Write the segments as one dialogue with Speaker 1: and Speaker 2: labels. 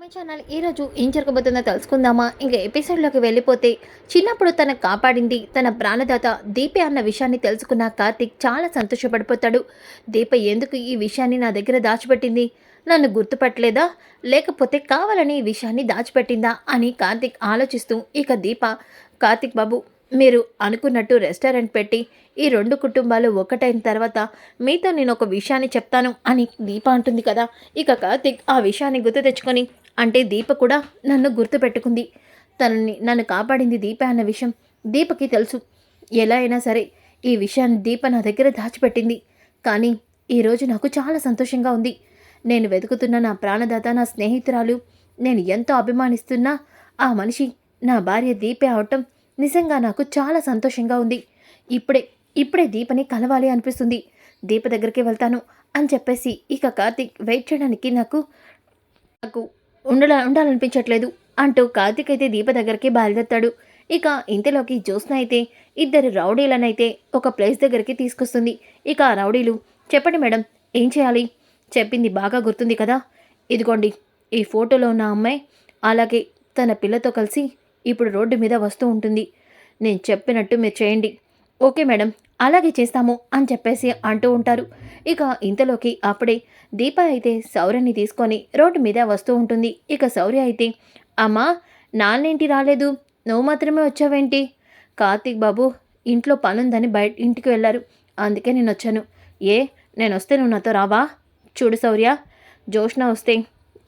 Speaker 1: My channel ఈరోజు ఏం జరగబోతుందో తెలుసుకుందామా? ఇంకా ఎపిసోడ్లోకి వెళ్ళిపోతే చిన్నప్పుడు తన కాపాడింది తన ప్రాణదాత దీపే అన్న విషయాన్ని తెలుసుకున్న కార్తిక్ చాలా సంతోషపడిపోతాడు. దీప ఎందుకు ఈ విషయాన్ని నా దగ్గర దాచిపెట్టింది? నన్ను గుర్తుపట్టలేదా? లేకపోతే కావాలని ఈ విషయాన్ని దాచిపెట్టిందా? అని కార్తిక్ ఆలోచిస్తూ ఇక దీప కార్తిక్ బాబు మీరు అనుకున్నట్టు రెస్టారెంట్ పెట్టి ఈ రెండు కుటుంబాలు ఒకటైన తర్వాత మీతో నేను ఒక విషయాన్ని చెప్తాను అని దీప అంటుంది కదా. ఇక కార్తిక్ ఆ విషయాన్ని గుర్తు తెచ్చుకొని అంటే దీప కూడా నన్ను గుర్తుపెట్టుకుంది. తనని నన్ను కాపాడింది దీప అన్న విషయం దీపకి తెలుసు. ఎలా అయినా సరే ఈ విషయాన్ని దీప నా దగ్గర దాచిపెట్టింది. కానీ ఈరోజు నాకు చాలా సంతోషంగా ఉంది. నేను వెతుకుతున్న నా ప్రాణదాత నా స్నేహితురాలు నేను ఎంతో అభిమానిస్తున్నా ఆ మనిషి నా భార్య దీపే అవటం నిజంగా నాకు చాలా సంతోషంగా ఉంది. ఇప్పుడే ఇప్పుడే దీపని కలవాలి అనిపిస్తుంది. దీప దగ్గరికి వెళ్తాను అని చెప్పేసి ఇక కార్తీక్ వెయిట్ చేయడానికి నాకు నాకు ఉండాల ఉండాలనిపించట్లేదు అంటూ కార్తీక్ అయితే దీప దగ్గరికి బయలుదేరుతాడు. ఇక ఇంతలోకి జ్యోత్స్న అయితే ఇద్దరు రౌడీలనైతే ఒక ప్లేస్ దగ్గరికి తీసుకొస్తుంది. ఇక ఆ రౌడీలు చెప్పండి మేడం ఏం చేయాలి? చెప్పింది బాగా గుర్తుంది కదా? ఇదిగోండి ఈ ఫోటోలో ఉన్న అమ్మాయి అలాగే తన పిల్లతో కలిసి ఇప్పుడు రోడ్డు మీద వస్తూ ఉంటుంది. నేను చెప్పినట్టు మీరు చేయండి. ఓకే మేడం అలాగే చేస్తాము అని చెప్పేసి అంటూ ఉంటారు. ఇక ఇంతలోకి అప్పుడే దీప అయితే సౌర్యని తీసుకొని రోడ్డు మీద వస్తూ ఉంటుంది. ఇక శౌర్య అయితే అమ్మా నాన్నేంటి రాలేదు? నువ్వు మాత్రమే వచ్చావేంటి? కార్తీక్ బాబు ఇంట్లో పనుందని బయట ఇంటికి వెళ్ళారు. అందుకే నేను వచ్చాను. ఏ నేను వస్తే నువ్వు నాతో రావా? చూడు శౌర్య జోష్న వస్తే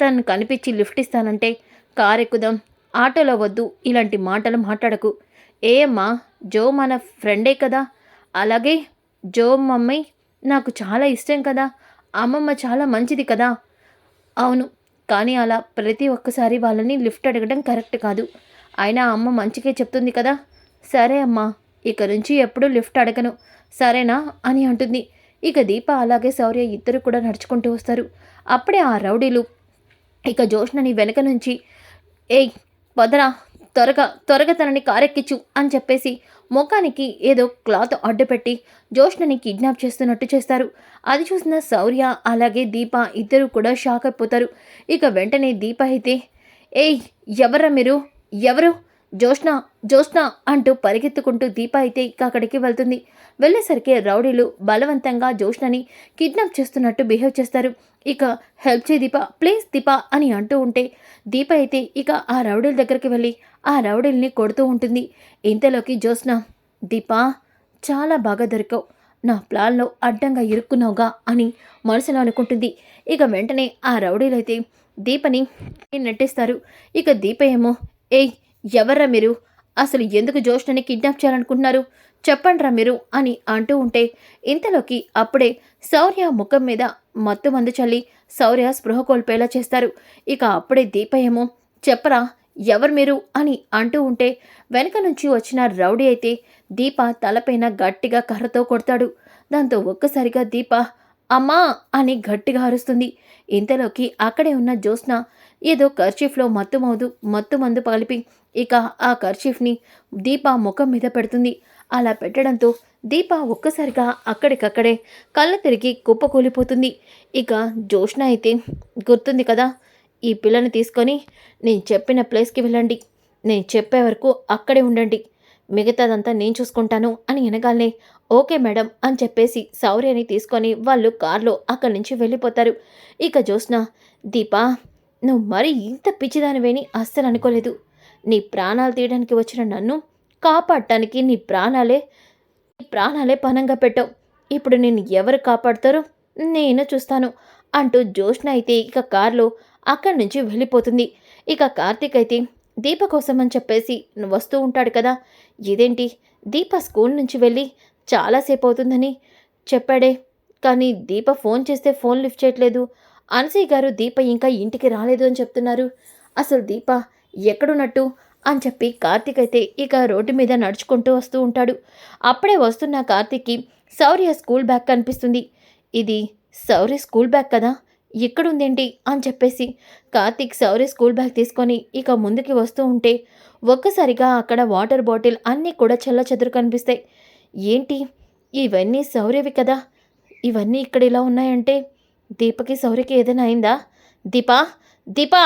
Speaker 1: తను కనిపించి లిఫ్ట్ ఇస్తానంటే కార్ ఎక్కుదాం ఆటోలో వద్దు. ఇలాంటి మాటలు మాట్లాడకు. ఏ అమ్మా జో మన ఫ్రెండే కదా. అలాగే జో అమ్మాయి నాకు చాలా ఇష్టం కదా. అమ్మమ్మ చాలా మంచిది కదా. అవును కానీ అలా ప్రతి ఒక్కసారి వాళ్ళని లిఫ్ట్ అడగడం కరెక్ట్ కాదు. అయినా అమ్మ మంచిగా చెప్తుంది కదా. సరే అమ్మా ఇక నుంచి ఎప్పుడూ లిఫ్ట్ అడగను. సరేనా అని అంటుంది. ఇక దీప అలాగే శౌర్య ఇద్దరు కూడా నడుచుకుంటూ వస్తారు. అప్పుడే ఆ రౌడీలు ఇక జోష్నని వెనక నుంచి ఏయ్ వదరా త్వరగా త్వరగా తనని కారెక్కించు అని చెప్పేసి ముఖానికి ఏదో క్లాత్ అడ్డుపెట్టి జోష్నని కిడ్నాప్ చేస్తున్నట్టు చేస్తారు. అది చూసిన శౌర్య అలాగే దీప ఇద్దరు కూడా షాక్ అయిపోతారు. ఇక వెంటనే దీప అయితే ఏయ్ ఎవరా మీరు? ఎవరు? జోష్న జోష్న! అంటూ పరిగెత్తుకుంటూ దీప అయితే ఇక అక్కడికి వెళ్తుంది. వెళ్ళేసరికి రౌడీలు బలవంతంగా జోష్నని కిడ్నాప్ చేస్తున్నట్టు బిహేవ్ చేస్తారు. ఇక హెల్ప్ చే దీప ప్లీజ్ దీప అని అంటూ ఉంటే దీప అయితే ఇక ఆ రౌడీల దగ్గరికి వెళ్ళి ఆ రౌడీల్ని కొడుతూ ఉంటుంది. ఇంతలోకి జ్యోత్స్న దీప చాలా బాగా దొరికావు. నా ప్లాన్లో అడ్డంగా ఇరుక్కున్నావుగా అని మనసులో అనుకుంటుంది. ఇక వెంటనే ఆ రౌడీలైతే దీపని నెట్టేస్తారు. ఇక దీప ఏమో ఏయ్ ఎవర్రా మీరు? అసలు ఎందుకు జోష్నని కిడ్నాప్ చేయాలనుకుంటున్నారు? చెప్పండ్రా మీరు అని అంటూ ఉంటే ఇంతలోకి అప్పుడే శౌర్య ముఖం మీద మత్తు మందు చల్లి శౌర్య స్పృహ కోల్పోయేలా చేస్తారు. ఇక అప్పుడే దీప ఏమో చెప్పరా ఎవరు మీరు అని అంటూ ఉంటే వెనక నుంచి వచ్చిన రౌడీ అయితే దీప తలపైన గట్టిగా కర్రతో కొడతాడు. దాంతో ఒక్కసారిగా దీప అమ్మా అని గట్టిగా అరుస్తుంది. ఇంతలోకి అక్కడే ఉన్న జ్యోత్స్న ఏదో కర్చీఫ్లో మత్తుమౌదు మత్తు మందు కలిపి ఇక ఆ కర్చీఫ్ని దీప ముఖం మీద పెడుతుంది. అలా పెట్టడంతో దీప ఒక్కసారిగా అక్కడికక్కడే కళ్ళ తిరిగి కుప్పకూలిపోతుంది. ఇక జ్యోష్ణ అయితే గుర్తుంది కదా ఈ పిల్లని తీసుకొని నేను చెప్పిన ప్లేస్కి వెళ్ళండి. నేను చెప్పే వరకు అక్కడే ఉండండి. మిగతాదంతా నేను చూసుకుంటాను అని అనగానే ఓకే మేడం అని చెప్పేసి సౌర్యని తీసుకొని వాళ్ళు కార్లో అక్కడి నుంచి వెళ్ళిపోతారు. ఇక జ్యోత్స్న దీపా నువ్వు మరి ఇంత పిచ్చిదానివేని అస్సలు అనుకోలేదు. నీ ప్రాణాలు తీయడానికి వచ్చిన నన్ను కాపాడటానికి నీ ప్రాణాలే నీ ప్రాణాలే పనంగా పెట్టావు. ఇప్పుడు నేను ఎవరు కాపాడతారో నేను చూస్తాను అంటూ జ్యోష్ణ అయితే ఇక కారులో అక్కడి నుంచి వెళ్ళిపోతుంది. ఇక కార్తీక్ అయితే దీప కోసం అని చెప్పేసి వస్తూ ఉంటాడు కదా. ఇదేంటి? దీప స్కూల్ నుంచి వెళ్ళి చాలాసేపు అవుతుందని చెప్పాడే. కానీ దీప ఫోన్ చేస్తే ఫోన్ లిఫ్ట్ చేయట్లేదు. అనసయ్య గారు దీప ఇంకా ఇంటికి రాలేదు అని చెప్తున్నారు. అసలు దీప ఎక్కడున్నట్టు? అని చెప్పి కార్తీక్ అయితే ఇక రోడ్డు మీద నడుచుకుంటూ వస్తూ ఉంటాడు. అప్పుడే వస్తున్న కార్తీక్కి శౌర్య స్కూల్ బ్యాగ్ కనిపిస్తుంది. ఇది శౌర్య స్కూల్ బ్యాగ్ కదా. ఎక్కడుందేంటి అని చెప్పేసి కార్తీక్ సౌరి స్కూల్ బ్యాగ్ తీసుకొని ఇక ముందుకి వస్తూ ఉంటే ఒక్కసారిగా అక్కడ వాటర్ బాటిల్ అన్నీ కూడా చెల్ల చెదురు కనిపిస్తాయి ఏంటి? ఇవన్నీ సౌర్యవి కదా? ఇవన్నీ ఇక్కడ ఇలా ఉన్నాయంటే దీపకి సౌర్యకి ఏదైనా అయిందా? దీపా? దీపా?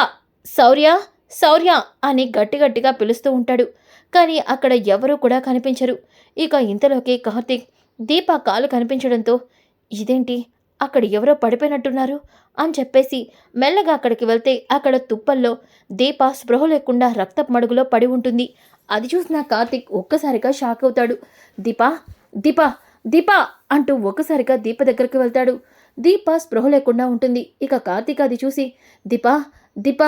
Speaker 1: శౌర్య శౌర్య అని గట్టి గట్టిగా పిలుస్తూ ఉంటాడు. కానీ అక్కడ ఎవరూ కూడా కనిపించరు. ఇక ఇంతలోకి కార్తీక్ దీప కాలు కనిపించడంతో ఇదేంటి? అక్కడ ఎవరో పడిపోయినట్టున్నారు అని చెప్పేసి మెల్లగా అక్కడికి వెళ్తే అక్కడ తుప్పల్లో దీప స్పృహ లేకుండా రక్తపు మడుగులో పడి ఉంటుంది. అది చూసిన కార్తిక్ ఒక్కసారిగా షాక్ అవుతాడు. దీప దీప దీప అంటూ ఒక్కసారిగా దీప దగ్గరికి వెళ్తాడు. దీప స్పృహ లేకుండా ఉంటుంది. ఇక కార్తీక్ అది చూసి దీప దీప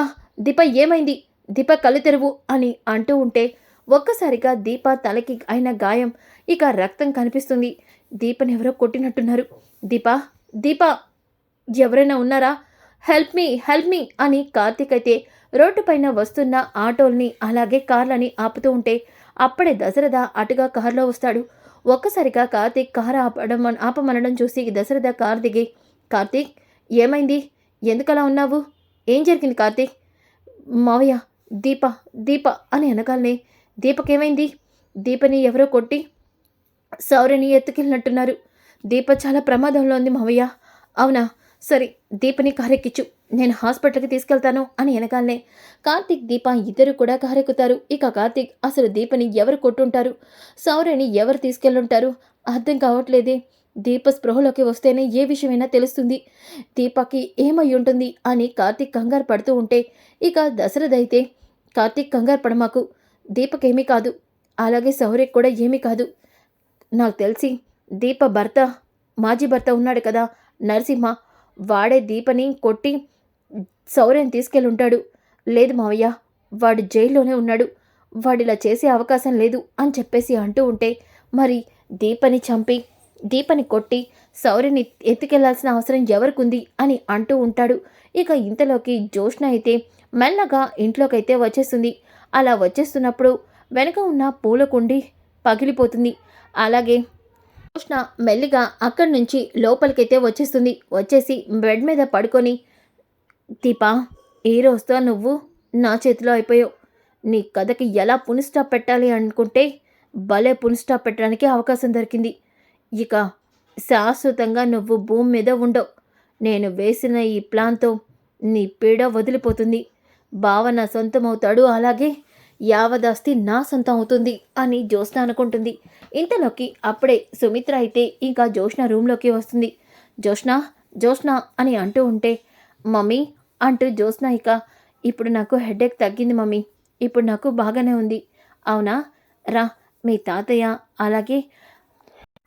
Speaker 1: దీప ఏమైంది? దీప కళ్ళు తెరువు అని అంటూ ఉంటే ఒక్కసారిగా దీప తలకి అయిన గాయం ఇక రక్తం కనిపిస్తుంది. దీపని ఎవరో కొట్టినట్టున్నారు. దీప దీప ఎవరైనా ఉన్నారా? హెల్ప్ మీ హెల్ప్ మీ అని కార్తీక్ అయితే రోడ్డు పైన వస్తున్న ఆటోల్ని అలాగే కార్లని ఆపుతూ ఉంటే అప్పుడే దశరథ అటుగా కారులో వస్తాడు. ఒక్కసారిగా కార్తీక్ కారు ఆపడం ఆపమనడం చూసి దశరథ కారు దిగి కార్తీక్ ఏమైంది? ఎందుకలా ఉన్నావు? ఏం జరిగింది కార్తీక్? మావయ్య దీప దీప అని అనగానే దీపకేమైంది? దీపని ఎవరో కొట్టి సౌర్యని ఎత్తుకెళ్ళినట్టున్నారు. దీప చాలా ప్రమాదంలో ఉంది మావయ్య. అవునా? సరే దీపని కారెక్కిచ్చు నేను హాస్పిటల్కి తీసుకెళ్తాను అని వెనకాలనే కార్తీక్ దీప ఇద్దరు కూడా కారెక్కుతారు. ఇక కార్తీక్ అసలు దీపని ఎవరు కొట్టుంటారు? సౌర్యని ఎవరు తీసుకెళ్ళుంటారు? అర్థం కావట్లేదే. దీప స్పృహలోకి వస్తేనే ఏ విషయమైనా తెలుస్తుంది. దీపకి ఏమై ఉంటుంది అని కార్తీక్ కంగారు పడుతూ ఉంటే ఇక దశరథ అయితే కార్తీక్ కంగారు పడమాకు. దీపకేమీ కాదు. అలాగే శౌర్యకి కూడా ఏమీ కాదు. నాకు తెలిసి దీప భర్త మాజీ భర్త ఉన్నాడు కదా. నరసింహ వాడే దీపని కొట్టి సౌర్యం తీసుకెళ్ళి ఉంటాడు లేదు మావయ్య వాడు జైల్లోనే ఉన్నాడు. వాడిలా చేసే అవకాశం లేదు అని చెప్పేసి అంటూ ఉంటే మరి దీపని చంపి దీపని కొట్టి సౌర్యని ఎత్తుకెళ్ళాల్సిన అవసరం ఎవరికుంది అని అంటూ ఉంటాడు. ఇక ఇంతలోకి జోష్న అయితే మెల్లగా ఇంట్లోకైతే వచ్చేస్తుంది. అలా వచ్చేస్తున్నప్పుడు వెనక ఉన్న పూల కుండి పగిలిపోతుంది. అలాగే జోష్న మెల్లిగా అక్కడి నుంచి లోపలికైతే వచ్చేస్తుంది. వచ్చేసి బెడ్ మీద పడుకొని దీపా ఈ రోజుతో నువ్వు నా చేతిలో అయిపోయావు. నీ కథకి ఎలా పునిస్టాప్ పెట్టాలి అనుకుంటే భలే పునిస్టాప్ పెట్టడానికి అవకాశం దొరికింది. ఇక శాశ్వతంగా నువ్వు భూమి మీద ఉండవు. నేను వేసిన ఈ ప్లాన్తో నీ పీడ వదిలిపోతుంది. భావన సొంతమవుతాడు సొంతం అవుతాడు అలాగే యావదాస్తి నా సొంతం అవుతుంది అని జ్యోత్స్న అనుకుంటుంది. ఇంతలోకి అప్పుడే సుమిత్ర అయితే ఇంకా జోష్న రూమ్లోకి వస్తుంది. జోష్న జోష్న అని అంటూ ఉంటే మమ్మీ అంటూ జ్యోత్స్న ఇక ఇప్పుడు నాకు హెడేక్ తగ్గింది మమ్మీ. ఇప్పుడు నాకు బాగానే ఉంది. అవునా? రా మీ తాతయ్య అలాగే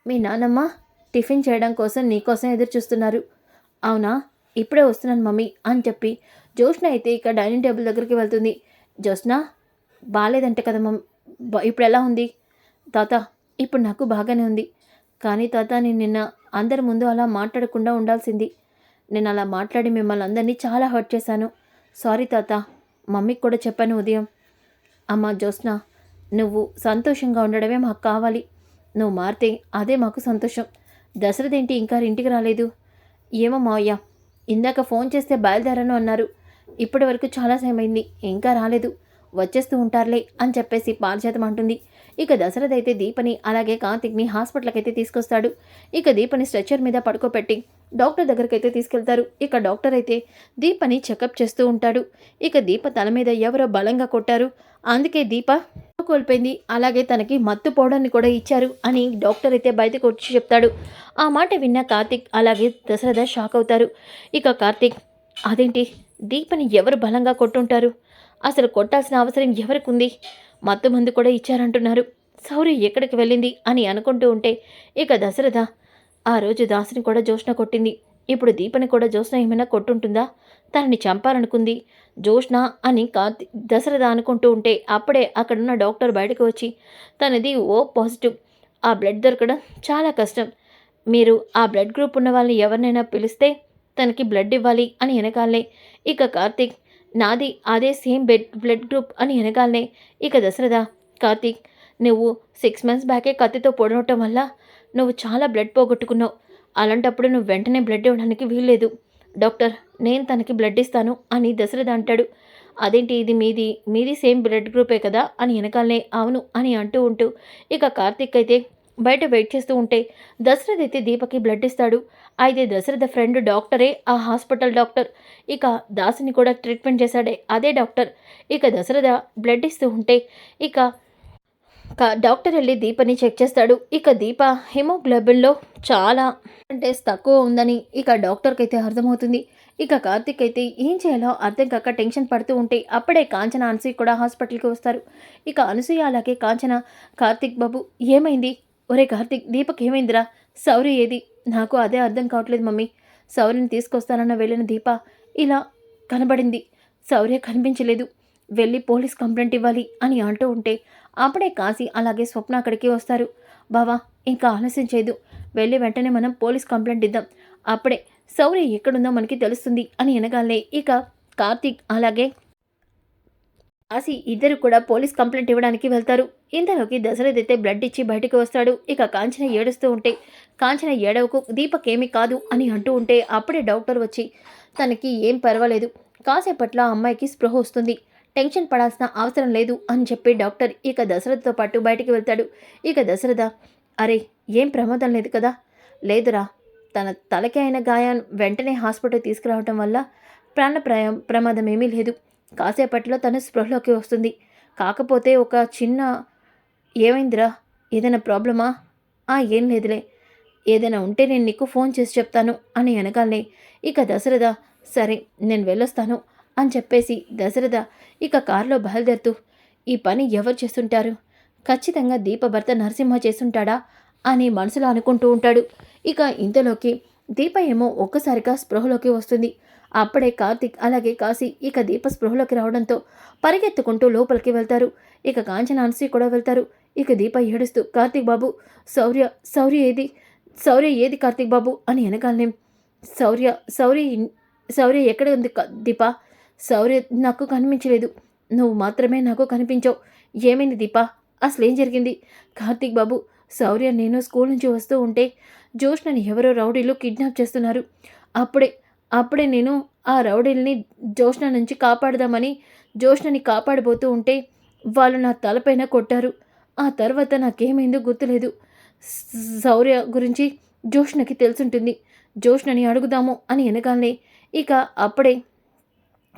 Speaker 1: మీ నానమ్మ టిఫిన్ చేయడం కోసం నీకోసం ఎదురు చూస్తున్నారు అవునా? ఇప్పుడే వస్తున్నాను మమ్మీ అని చెప్పి జోష్న అయితే ఇక డైనింగ్ టేబుల్ దగ్గరికి వెళ్తుంది. జోష్న బాగాలేదంటే కదా మమ్ ఇప్పుడు ఎలా ఉంది? తాత ఇప్పుడు నాకు బాగానే ఉంది. కానీ తాత నేను నిన్న అందరి ముందు అలా మాట్లాడకుండా ఉండాల్సింది. నేను అలా మాట్లాడి మిమ్మల్ని అందరినీ చాలా హర్ట్ చేశాను. సారీ తాత మమ్మీకి కూడా చెప్పాను ఉదయం. అమ్మ జ్యోత్స్న నువ్వు సంతోషంగా ఉండడమే మాకు కావాలి. నువ్వు మారితే అదే మాకు సంతోషం. దశరథ్ ఏంటి? ఇంకా ఇంటికి రాలేదు. ఏమో మావయ్య ఇందాక ఫోన్ చేస్తే బయలుదేరాను అన్నారు. ఇప్పటి వరకు చాలా సమయం అయింది. ఇంకా రాలేదు. వచ్చేస్తూ ఉంటారులే అని చెప్పేసి పారిజాతం అంటుంది. ఇక దశరథ్ అయితే దీపని అలాగే కార్తిక్ని హాస్పిటల్కి అయితే తీసుకొస్తాడు. ఇక దీపని స్ట్రెచర్ మీద పడుకోబెట్టి డాక్టర్ దగ్గరికి అయితే తీసుకెళ్తారు. ఇక డాక్టర్ అయితే దీపని చెకప్ చేస్తూ ఉంటాడు. ఇక దీప తల మీద ఎవరో బలంగా కొట్టారు. అందుకే దీప కోల్పోయింది. అలాగే తనకి మత్తు పౌడర్ని కూడా ఇచ్చారు అని డాక్టర్ అయితే బయటకు వచ్చి చెప్తాడు. ఆ మాట విన్న కార్తిక్ అలాగే దశరథ షాక్ అవుతారు. ఇక కార్తిక్ అదేంటి? దీపని ఎవరు బలంగా కొట్టుంటారు? అసలు కొట్టాల్సిన అవసరం ఎవరికి ఉంది మత్తు మందు కూడా ఇచ్చారంటున్నారు. సౌరి ఎక్కడికి వెళ్ళింది అని అనుకుంటూ ఉంటే ఇక దశరథ ఆ రోజు దాసుని కూడా జోష్ణ కొట్టింది. ఇప్పుడు దీపని కూడా జోష్ణ ఏమైనా కొట్టుంటుందా? తనని చంపాలనుకుంది. జోష్ణ అని కార్తి దశరథ అనుకుంటూ ఉంటే అప్పుడే అక్కడున్న డాక్టర్ బయటకు వచ్చి తనది ఓ పాజిటివ్. ఆ బ్లడ్ దొరకడం చాలా కష్టం. మీరు ఆ బ్లడ్ గ్రూప్ ఉన్న వాళ్ళని ఎవరినైనా పిలిస్తే తనకి బ్లడ్ ఇవ్వాలి అని వెనకాలనే ఇక కార్తీక్ నాది అదే సేమ్ బెడ్ బ్లడ్ గ్రూప్ అని వెనకాలనే ఇక దశరథ కార్తీక్ నువ్వు సిక్స్ మంత్స్ బ్యాకే కత్తితో పొడవటం వల్ల నువ్వు చాలా బ్లడ్ పోగొట్టుకున్నావు. అలాంటప్పుడు నువ్వు వెంటనే బ్లడ్ ఇవ్వడానికి వీల్లేదు. డాక్టర్ నేను తనకి బ్లడ్ ఇస్తాను అని దశరథ అంటాడు. అదేంటి ఇది మీది మీది సేమ్ బ్లడ్ గ్రూపే కదా అని వెనకాలనే అవును అని అంటూ ఉంటూ ఇక కార్తీక్ అయితే బయట వెయిట్ చేస్తూ ఉంటే దశరథ్ అయితే దీపకి బ్లడ్ ఇస్తాడు. అయితే దశరథ ఫ్రెండ్ డాక్టరే ఆ హాస్పిటల్ డాక్టర్. ఇక దాసుని కూడా ట్రీట్మెంట్ చేశాడే అదే డాక్టర్. ఇక దశరథ బ్లడ్ ఇస్తూ ఉంటే ఇక డాక్టర్ వెళ్ళి దీపని చెక్ చేస్తాడు. ఇక దీప హిమోగ్లోబిన్లో చాలా అంటే తక్కువ ఉందని ఇక డాక్టర్కి అయితే అర్థమవుతుంది. ఇక కార్తిక్ అయితే ఏం చేయాలో అర్థం కాక టెన్షన్ పడుతూ ఉంటే అప్పుడే కాంచన అనసూయ కూడా హాస్పిటల్కి వస్తారు. ఇక అనసూయ అలాగే కాంచన కార్తిక్ బాబు ఏమైంది? ఒరే కార్తిక్ దీపక్ ఏమైందిరా? సౌరి ఏది? నాకు అదే అర్థం కావట్లేదు మమ్మీ. సౌరిని తీసుకొస్తానన్న వెళ్ళిన దీప ఇలా కనబడింది. సౌర్య కనిపించలేదు. వెళ్ళి పోలీస్ కంప్లైంట్ ఇవ్వాలి అని అంటూ ఉంటే అప్పుడే కాశీ అలాగే స్వప్న అక్కడికి వస్తారు. బావా ఇంకా ఆలస్యం చేయదు. వెళ్ళి వెంటనే మనం పోలీస్ కంప్లైంట్ ఇద్దాం. అప్పుడే సౌర్య ఎక్కడుందో మనకి తెలుస్తుంది అని అనగానే ఇక కార్తీక్ అలాగే అసి ఇద్దరు కూడా పోలీస్ కంప్లైంట్ ఇవ్వడానికి వెళ్తారు. ఇంతలోకి దశరథ్ అయితే బ్లడ్ ఇచ్చి బయటకు వస్తాడు. ఇక కాంచన ఏడుస్తూ ఉంటే కాంచన ఏడవకు దీపక్ ఏమీ కాదు అని అంటూ ఉంటే అప్పుడే డాక్టర్ వచ్చి తనకి ఏం పర్వాలేదు. కాసేపట్లో ఆ అమ్మాయికి స్పృహ వస్తుంది. టెన్షన్ పడాల్సిన అవసరం లేదు అని చెప్పి డాక్టర్ ఇక దశరథతో పాటు బయటికి వెళ్తాడు. ఇక దశరథ అరే ఏం ప్రమాదం లేదు కదా? లేదురా. తన తలకి అయిన గాయం వెంటనే హాస్పిటల్ తీసుకురావటం వల్ల ప్రాణప్రాయం ప్రమాదం ఏమీ లేదు. కాసేపట్లో తను స్పృహలోకి వస్తుంది. కాకపోతే ఒక చిన్న ఏమైందిరా? ఏదైనా ప్రాబ్లమా? ఆ ఏం లేదులే. ఏదైనా ఉంటే నేను నీకు ఫోన్ చేసి చెప్తాను అని అనగానే ఇక దశరథ సరే నేను వెళ్ళొస్తాను అని చెప్పేసి దశరథ ఇక కారులో బయలుదేరుతూ ఈ పని ఎవరు చేస్తుంటారు? ఖచ్చితంగా దీప భర్త నరసింహ చేస్తుంటాడా? అని మనసులో అనుకుంటూ ఉంటాడు. ఇక ఇంతలోకి దీప ఏమో ఒక్కసారిగా స్పృహలోకి వస్తుంది. అప్పుడే కార్తిక్ అలాగే కాశీ ఇక దీప స్పృహలోకి రావడంతో పరిగెత్తుకుంటూ లోపలికి వెళ్తారు. ఇక కాంచన అనసి కూడా వెళ్తారు. ఇక దీప ఏడుస్తూ కార్తిక్ బాబు శౌర్య శౌర్య ఏది? శౌర్య ఏది కార్తిక్ బాబు? అని వెనకాలనేం శౌర్య శౌర్య శౌర్య ఎక్కడ ఉంది క- దీప? శౌర్య నాకు కనిపించలేదు. నువ్వు మాత్రమే నాకు కనిపించావు. ఏమైంది దీప? అసలు ఏం జరిగింది? కార్తిక్ బాబు శౌర్య నేను స్కూల్ నుంచి వస్తూ ఉంటే జోష్నని ఎవరో రౌడీలు కిడ్నాప్ చేస్తున్నారు. అప్పుడే అప్పుడే నేను ఆ రౌడీల్ని జోష్న నుంచి కాపాడదామని జోష్నని కాపాడబోతూ ఉంటే వాళ్ళు నా తలపైన కొట్టారు. ఆ తర్వాత నాకేమైందో గుర్తులేదు. శౌర్య గురించి జోష్నకి తెలుసుంటుంది. జోష్నని అడుగుదాము అని వెనగాలనే ఇక అప్పుడే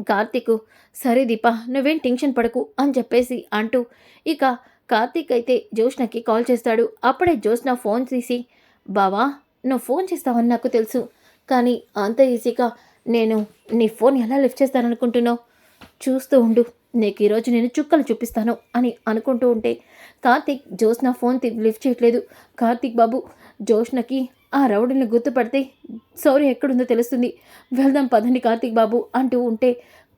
Speaker 1: కార్తీక్ సరే దీప నువ్వేం టెన్షన్ పడకు అని చెప్పేసి అంటూ ఇక కార్తీక్ అయితే జోష్నకి కాల్ చేస్తాడు. అప్పుడే జోష్న ఫోన్ తీసి బావా నువ్వు ఫోన్ చేస్తావని నాకు తెలుసు. కానీ అంత ఈజీగా నేను నీ ఫోన్ ఎలా లిఫ్ట్ చేస్తాననుకుంటున్నావు? చూస్తూ ఉండు. నీకు ఈరోజు నేను చుక్కలు చూపిస్తాను అని అనుకుంటూ ఉంటే కార్తీక్ జోష్న ఫోన్ లిఫ్ట్ చేయట్లేదు. కార్తీక్ బాబు జోష్నకి ఆ రౌడీని గుర్తుపడితే సౌర్య ఎక్కడుందో తెలుస్తుంది. వెళ్దాం పదండి కార్తీక్ బాబు అంటూ ఉంటే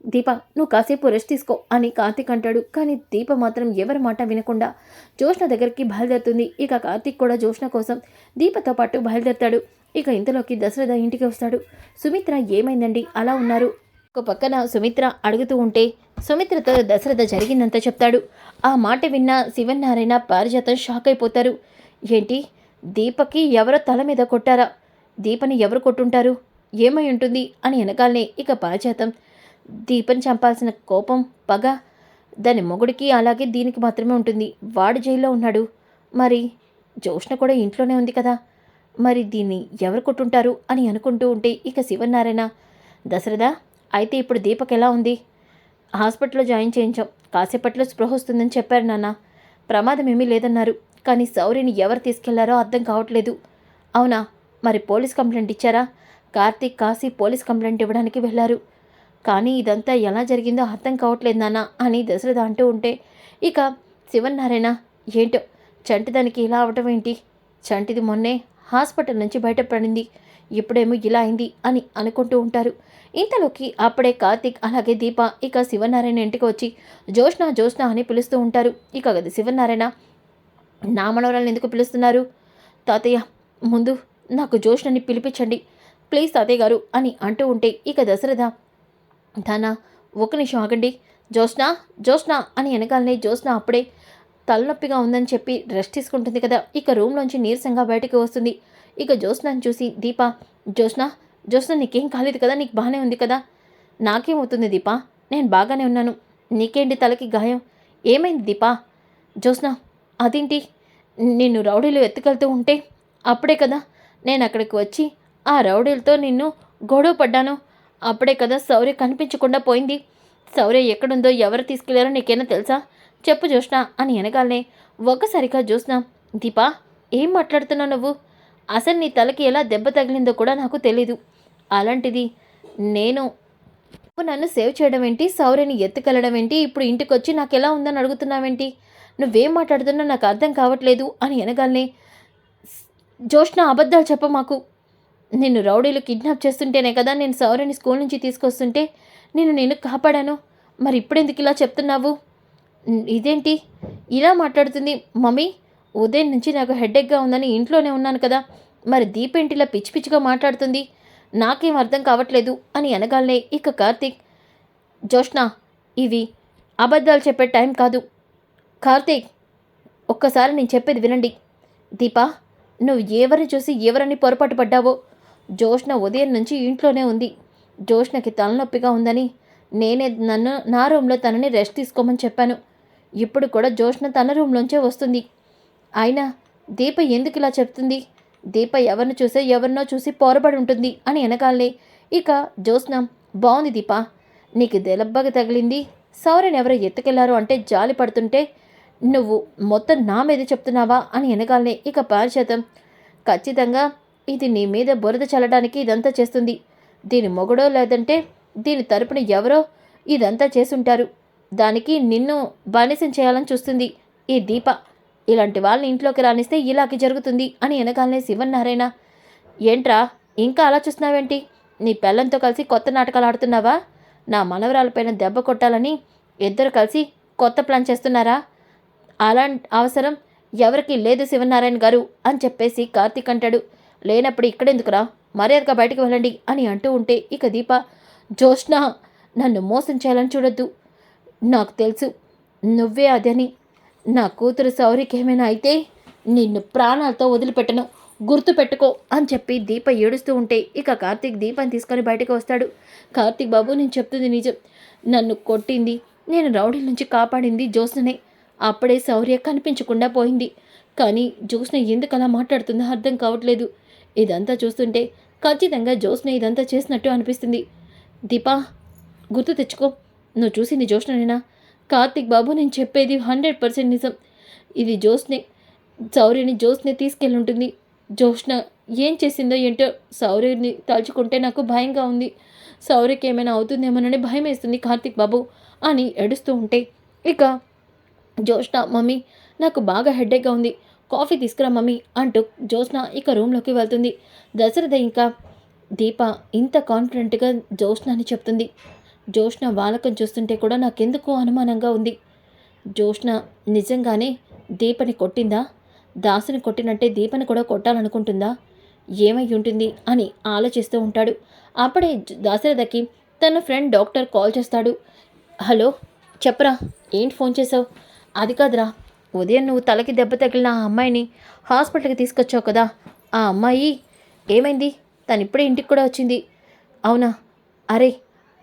Speaker 1: దీప నువ్వు కాసేపు రెస్ట్ తీసుకో అని కార్తీక్ అంటాడు. కానీ దీప మాత్రం ఎవరి మాట వినకుండా జోష్ణ దగ్గరికి బయలుదేరుతుంది. ఇక కార్తీక్ కూడా జోష్ణ కోసం దీపతో పాటు బయలుదేరుతాడు. ఇక ఇంతలోకి దశరథ ఇంటికి వస్తాడు. సుమిత్ర ఏమైందండి? అలా ఉన్నారు? ఒక పక్కన సుమిత్ర అడుగుతూ ఉంటే సుమిత్రతో దశరథ జరిగిందంతా చెప్తాడు. ఆ మాట విన్న శివనారాయణ పారిజాతం షాక్ అయిపోతారు. ఏంటి? దీపకి ఎవరో తల మీద కొట్టారా? దీపని ఎవరు కొట్టుంటారు? ఏమై ఉంటుంది? అని వెనకాలనే ఇక పారిజాతం దీపం చంపాల్సిన కోపం పగ దాని మొగుడికి అలాగే దీనికి మాత్రమే ఉంటుంది. వాడు జైల్లో ఉన్నాడు. మరి జోష్ణ కూడా ఇంట్లోనే ఉంది కదా. మరి దీన్ని ఎవరు కొట్టుంటారు అని అనుకుంటూ ఉంటే ఇక శివనారాయణ దశరథ అయితే ఇప్పుడు దీపక్ ఎలా ఉంది? హాస్పిటల్లో జాయిన్ చేయించాం. కాసేపట్లో స్పృహ వస్తుందని చెప్పారు నాన్న. ప్రమాదం ఏమీ లేదన్నారు. కానీ సౌరిని ఎవరు తీసుకెళ్ళారో అర్థం కావట్లేదు. అవునా? మరి పోలీస్ కంప్లైంట్ ఇచ్చారా? కార్తీక్ కాశీ పోలీస్ కంప్లైంట్ ఇవ్వడానికి వెళ్ళారు. కానీ ఇదంతా ఎలా జరిగిందో అర్థం కావట్లేదు నాన్న అని దశరథ అంటూ ఉంటే ఇక శివన్నారాయణ ఏంటో చంటిదానికి ఇలా అవటం ఏంటి? చంటిది మొన్నే హాస్పిటల్ నుంచి బయటపడింది ఇప్పుడేమో ఇలా అయింది అని అనుకుంటూ ఉంటారు. ఇంతలోకి అప్పుడే కార్తీక్ అలాగే దీప ఇక శివనారాయణ ఇంటికి వచ్చి జోష్నా జోష్నా అని పిలుస్తూ ఉంటారు. ఇక శివనారాయణ నా మనవరాలను ఎందుకు పిలుస్తున్నారు? తాతయ్య ముందు నాకు జోష్నని పిలిపించండి. ప్లీజ్ తాతయ్య గారు అని అంటూ ఉంటే ఇక దశరథ తానా ఒక నిమిషం ఆగండి. జ్యోత్స్న జ్యోత్స్న అని వెనకాలనే జ్యోత్స్న అప్పుడే తలనొప్పిగా ఉందని చెప్పి రెస్ట్ తీసుకుంటుంది కదా. ఇక రూమ్లోంచి నీరసంగా బయటకు వస్తుంది. ఇక జోష్నని చూసి దీప జ్యోత్స్న జ్యోత్స్న నీకేం కాలేదు కదా? నీకు బాగానే ఉంది కదా? నాకేమవుతుంది దీప? నేను బాగానే ఉన్నాను. నీకేంటి తలకి గాయం? ఏమైంది దీపా? జ్యోత్స్న అదేంటి? నిన్ను రౌడీలు ఎత్తుకెళ్తూ ఉంటే అప్పుడే కదా నేను అక్కడికి వచ్చి ఆ రౌడీలతో నిన్ను గొడవ పడ్డాను అప్పుడే కదా శౌర్య కనిపించకుండా పోయింది. శౌర్య ఎక్కడుందో ఎవరు తీసుకెళ్ళారో నీకేనా తెలుసా? చెప్పు జోష్నా అని వెనకాలనే ఒక్కసారిగా జోష్నా దీపా ఏం మాట్లాడుతున్నావు నువ్వు? అసలు నీ తలకి ఎలా దెబ్బ తగిలిందో కూడా నాకు తెలీదు. అలాంటిది నేను నన్ను సేవ్ చేయడం ఏంటి సౌర్యని ఎత్తుకెళ్ళడం ఏంటి ఇప్పుడు ఇంటికి వచ్చి నాకు ఎలా ఉందని అడుగుతున్నావేంటి? నువ్వేం మాట్లాడుతున్నా నాకు అర్థం కావట్లేదు అని అనగానే జోష్న అబద్ధాలు చెప్ప మాకు నిన్ను రౌడీలు కిడ్నాప్ చేస్తుంటేనే కదా నేను సౌర్యని స్కూల్ నుంచి తీసుకొస్తుంటే నేను నేను కాపాడాను. మరి ఇప్పుడెందుకు ఇలా చెప్తున్నావు? ఇదేంటి? ఇలా మాట్లాడుతుంది. మమ్మీ ఉదయం నుంచి నాకు హెడేక్గా ఉందని ఇంట్లోనే ఉన్నాను కదా. మరి దీపేంటి ఇలా పిచ్చి పిచ్చిగా మాట్లాడుతుంది? నాకేం అర్థం కావట్లేదు అని అనగాలనే ఇక కార్తీక్ జోష్ణ ఇవి అబద్ధాలు చెప్పే టైం కాదు. కార్తీక్ ఒక్కసారి నేను చెప్పేది వినండి. దీపా నువ్వు ఎవరిని చూసి ఎవరిని పొరపాటు పడ్డావో జోష్న ఉదయం నుంచి ఇంట్లోనే ఉంది. జోష్నకి తలనొప్పిగా ఉందని నేనే నన్ను నా రూమ్లో తనని రెస్ట్ తీసుకోమని చెప్పాను. ఇప్పుడు కూడా జోష్న తన రూమ్లోంచే వస్తుంది. అయినా దీప ఎందుకు ఇలా చెప్తుంది? దీప ఎవరిని చూసే ఎవరినో చూసి పోరబడి ఉంటుంది అని వెనకాలే ఇక జోస్న బాగుంది దీప. నీకు దెలబ్బగా తగిలింది. సౌరన్ ఎవరో ఎత్తుకెళ్ళారు అంటే జాలి పడుతుంటే నువ్వు మొత్తం నా మీద చెప్తున్నావా అని వెనకాలనే ఇక పారిచేతం ఖచ్చితంగా ఇది నీ మీద బురద చల్లడానికి ఇదంతా చేస్తుంది. దీని మొగుడో లేదంటే దీని తరపున ఎవరో ఇదంతా చేసుంటారు దానికి నిన్ను బానిసం చేయాలని చూస్తుంది ఈ దీప. ఇలాంటి వాళ్ళని ఇంట్లోకి రానిస్తే ఇలాగే జరుగుతుంది అని వెనకాలనే శివన్నారాయణ. ఏంట్రా ఇంకా అలా చూస్తున్నావేంటి? నీ పెళ్ళంతో కలిసి కొత్త నాటకాలు ఆడుతున్నావా? నా మనవరాలపైన దెబ్బ కొట్టాలని ఇద్దరు కలిసి కొత్త ప్లాన్ చేస్తున్నారా? అలా అవసరం ఎవరికి లేదు శివనారాయణ గారు అని చెప్పేసి కార్తీక్ అంటాడు. లేనప్పుడు ఇక్కడెందుకురా మర్యాదగా బయటకు వెళ్ళండి అని అంటూ ఉంటే ఇక దీప జోష్న నన్ను మోసం చేయాలని చూడొద్దు. నాకు తెలుసు నువ్వే అదని. నా కూతురు సౌరికి ఏమైనా అయితే నిన్ను ప్రాణాలతో వదిలిపెట్టను. గుర్తు పెట్టుకో అని చెప్పి దీప ఏడుస్తూ ఉంటే ఇక కార్తీక్ దీపని తీసుకొని బయటకు వస్తాడు. కార్తీక్ బాబు నేను చెప్తుంది నిజం. నన్ను కొట్టింది నేను రౌడీల నుంచి కాపాడింది జ్యోత్స్ననే. అప్పుడే శౌర్య కనిపించకుండా పోయింది. కానీ జ్యోత్స్న ఎందుకు అలా మాట్లాడుతుందో అర్థం కావట్లేదు. ఇదంతా చూస్తుంటే ఖచ్చితంగా జోష్న ఇదంతా చేసినట్టు అనిపిస్తుంది. దీపా గుర్తు తెచ్చుకో. నువ్వు చూసింది జోష్ననేనా కార్తీక్ బాబు నేను చెప్పేది హండ్రెడ్ పర్సెంట్ నిజం. ఇది జోష్నే సౌర్యని జోష్నే తీసుకెళ్ళి ఉంటుంది ఏం చేసిందో ఏంటో శౌర్యని తలుచుకుంటే నాకు భయంగా ఉంది. సౌర్యకి ఏమైనా అవుతుందేమోనని భయం వేస్తుంది కార్తిక్ బాబు అని ఏడుస్తూ ఉంటే ఇక జోష్న మమ్మీ నాకు బాగా హెడేక్గా ఉంది. కాఫీ తీసుకురా మమ్మీ అంటూ జ్యోత్స్న ఇక రూమ్లోకి వెళ్తుంది. దశరథ ఇంకా దీప ఇంత కాన్ఫిడెంట్గా జ్యోత్స్న అని చెప్తుంది. జ్యోత్స్న వాలకం చూస్తుంటే కూడా నాకెందుకు అనుమానంగా ఉంది. జ్యోత్స్న నిజంగానే దీపని కొట్టిందా? దాసుని కొట్టినట్టే దీపని కూడా కొట్టాలనుకుంటుందా? ఏమై ఉంటుంది అని ఆలోచిస్తూ ఉంటాడు. అప్పుడే దాశరథకి తన ఫ్రెండ్ డాక్టర్ కాల్ చేస్తాడు. హలో చెప్పరా ఏంటి ఫోన్ చేసావు? అది కాదురా ఉదయం నువ్వు తలకి దెబ్బ తగిలిన ఆ అమ్మాయిని హాస్పిటల్కి తీసుకొచ్చావు కదా? ఆ అమ్మాయి ఏమైంది? తను ఇప్పుడే ఇంటికి కూడా వచ్చింది. అవునా? అరే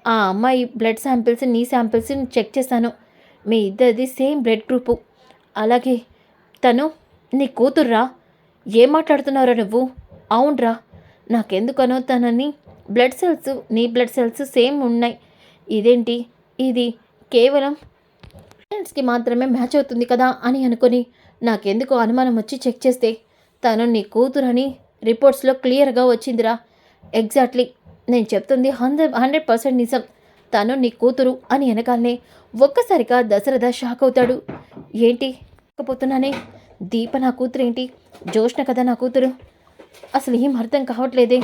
Speaker 1: ఆ అమ్మాయి బ్లడ్ శాంపిల్స్ నీ శాంపిల్స్ చెక్ చేశాను. మీ ఇద్దరిది సేమ్ బ్లడ్ గ్రూపు. అలాగే తను నీ కూతుర్రా? ఏం మాట్లాడుతున్నారా నువ్వు? అవునరా. నాకెందుకనో తనని బ్లడ్ సెల్స్ నీ బ్లడ్ సెల్స్ సేమ్ ఉన్నాయి. ఇదేంటి? ఇది కేవలం పేరెంట్స్కి మాత్రమే మ్యాచ్ అవుతుంది కదా అని అనుకొని నాకెందుకు అనుమానం వచ్చి చెక్ చేస్తే తను నీ కూతురని రిపోర్ట్స్లో క్లియర్గా వచ్చిందిరా. ఎగ్జాక్ట్లీ నేను చెప్తుంది హండ్రెడ్ హండ్రెడ్ పర్సెంట్ నిజం. తను నీ కూతురు అని వెనకాలనే ఒక్కసారిగా దశరథ షాక్ అవుతాడు. ఏంటి? పోతున్నానే? దీప నా కూతురు ఏంటి జోష్న కదా నా కూతురు? అసలు ఏం అర్థం కావట్లేదే.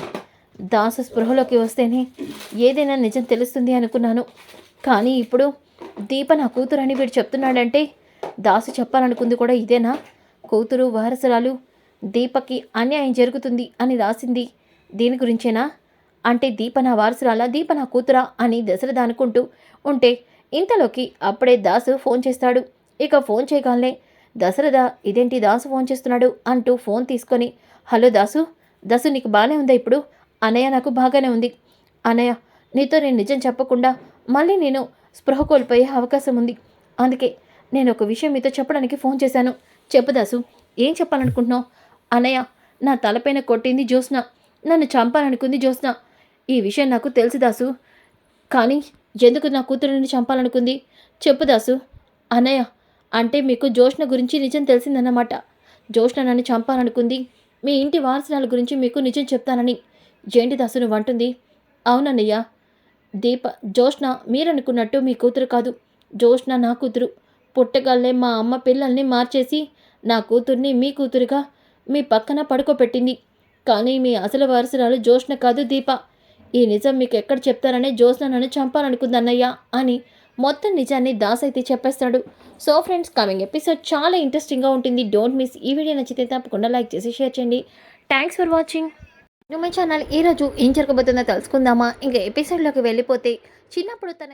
Speaker 1: దాస స్పృహలోకి వస్తేనే ఏదైనా నిజం తెలుస్తుంది అనుకున్నాను. కానీ ఇప్పుడు దీప నా కూతురు అని వీడు చెప్తున్నాడంటే దాసు చెప్పాలనుకుంది కూడా ఇదేనా? కూతురు వారసురాలు దీపకి అన్యాయం జరుగుతుంది అని రాసింది దీని గురించేనా? అంటే దీప నా వారసురాలా దీప నా కూతురా అని దశరథ అనుకుంటూ ఉంటే ఇంతలోకి అప్పుడే దాసు ఫోన్ చేస్తాడు. ఇక ఫోన్ చేయగానే దశరథ ఇదేంటి దాసు ఫోన్ చేస్తున్నాడు? అంటూ ఫోన్ తీసుకొని హలో దాసు దాసు నీకు బాగానే ఉందా ఇప్పుడు? అనయ్య నాకు బాగానే ఉంది. అనయ్య నీతో నేను నిజం చెప్పకుండా మళ్ళీ నేను స్పృహ కోల్పోయే అవకాశం ఉంది. అందుకే నేను ఒక విషయం మీతో చెప్పడానికి ఫోన్ చేశాను. చెప్పదాసు ఏం చెప్పాలనుకుంటున్నావు? అన్నయ్య నా తలపైన కొట్టింది జ్యోత్స్న. నన్ను చంపాలనుకుంది జ్యోత్స్న. ఈ విషయం నాకు తెలుసు దాసు. కానీ ఎందుకు నా కూతురుని చంపాలనుకుంది? చెప్పు దాసు. అన్నయ్య అంటే మీకు జోష్న గురించి నిజం తెలిసిందన్నమాట. జ్యోష్ణ నన్ను చంపాలనుకుంది. మీ ఇంటి వారసనాల గురించి మీకు నిజం చెప్తానని. జేంటి దాసు నువ్వు అంటుంది? అవునన్నయ్యా దీప జోష్న మీరనుకున్నట్టు మీ కూతురు కాదు. జోష్న నా కూతురు. పుట్టగల్లే మా అమ్మ పిల్లల్ని మార్చేసి నా కూతుర్ని మీ కూతురుగా మీ పక్కన పడుకోబెట్టింది. కానీ మీ అసలు వారసురాలు జోష్న కాదు దీప. ఈ నిజం మీకు ఎక్కడ చెప్తారనే జోష్న నన్ను చంపాలనుకుందన్నయ్యా అని మొత్తం నిజాన్ని దాస్ అయితే చెప్పేస్తాడు. సో ఫ్రెండ్స్ కమింగ్ ఎపిసోడ్ చాలా ఇంట్రెస్టింగ్గా ఉంటుంది. డోంట్ మిస్ ఈ వీడియో నచ్చితే తప్పకుండా లైక్ చేసి షేర్ చేయండి. Thanks for watching. My channel ఈరోజు ఏం జరగబోతుందో తెలుసుకుందామా ఇంకా ఎపిసోడ్లోకి వెళ్ళిపోతే చిన్నప్పుడు తన